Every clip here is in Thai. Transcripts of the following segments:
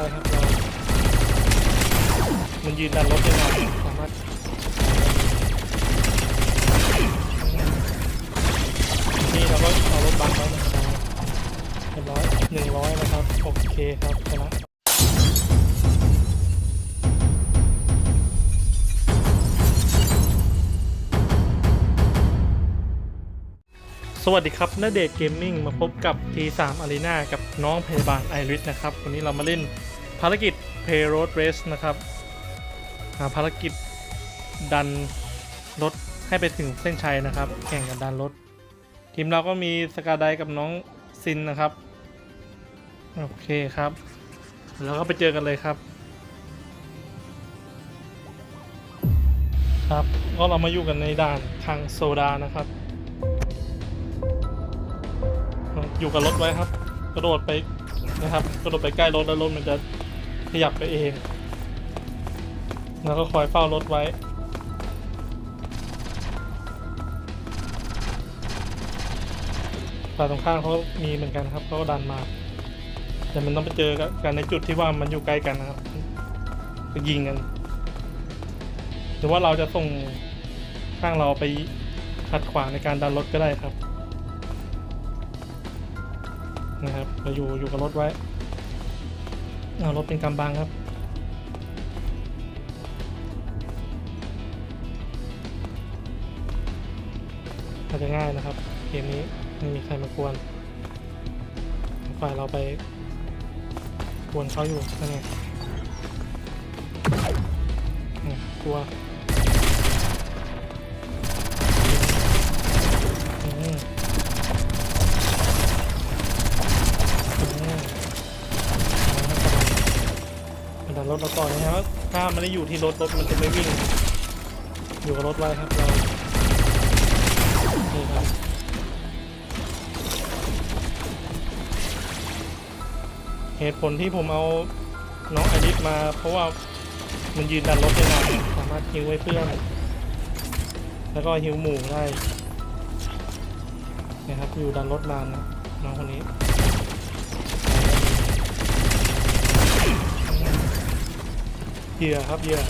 ว้ครับเรามันยืนดันรถได้นานสามารถนี่เราก็เอารถบังไว้นะครับเรียบร้อยหนึ่งร้อยนะครับ โอเคครับชนะสวัสดีครับนเดชเกมมิ่งมาพบกับ T3 Arena กับน้องพยาบาลไอริสนะครับ วันนี้เรามาเล่น ภารกิจ Pay Road Race นะครับภารกิจดันรถให้ไปถึงเส้นชัยนะครับ แข่งกันดันรถ ทีมเราก็มีสกาไดกับน้องซินนะครับ โอเคครับ แล้วก็ไปเจอกันเลยครับ ครับ ก็เรามาอยู่กันในด่านทางโซดานะครับ อยู่กับรถไว้ครับ กระโดดไปนะครับ กระโดดไปใกล้รถแล้วรถมันจะ ขยับไปเอง แล้วก็คอยเฝ้ารถไว้ ฝ่ายตรงข้ามเขามีเหมือนกันครับเขาก็ดันมา แต่มันต้องไปเจอกันในจุดที่ว่ามันอยู่ใกล้กันนะครับไปยิงกัน หรือว่าเราจะส่งข้างเราไปขัดขวางในการดันรถก็ได้ครับ นะครับเราอยู่อยู่กับรถไว้ เอารถเป็นกำบังครับ อาจจะง่ายนะครับ เกมนี้ไม่มีใครมากวนฝ่ายเราไปกวนเขาอยู่นั่นไงกลัว ดันรถเราก่อนนะครับถ้ามันได้อยู่ที่รถรถมันจะไม่วิ่ง อยู่กับรถไว้ครับเรานี่ครับเหตุผลที่ผมเอาน้องไอริสมา เพราะว่ามันยืนดันรถได้นานสามารถฮิวไว้เพื่อนแล้วก็ฮิวหมู่ได้นะครับอยู่ดันรถนานนะน้องคนนี้ เหยื่อครับเหยื่อ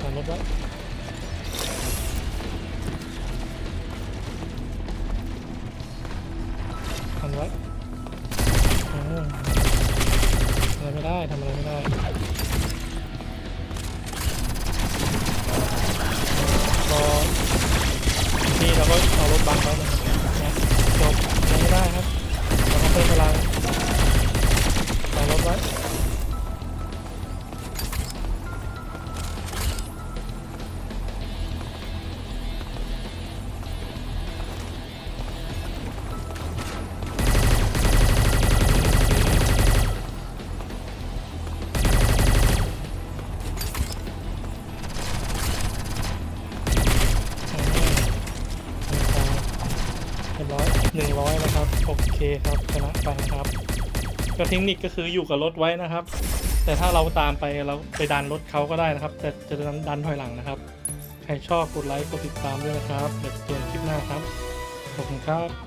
ตามรถไว้ทำไว้ทำอะไรไม่ได้ทำอะไรไม่ได้ 100นะครับโอเคครับชนะไปนะครับก็เทคนิคก็คืออยู่กับรถไว้นะครับ แต่ถ้าเราตามไปเราไปดันรถเขาก็ได้นะครับ แต่จะดันถอยหลังนะครับ ใครชอบกดไลค์กดติดตามด้วยนะครับเดี๋ยวเจอกันคลิปหน้าครับขอบคุณครับ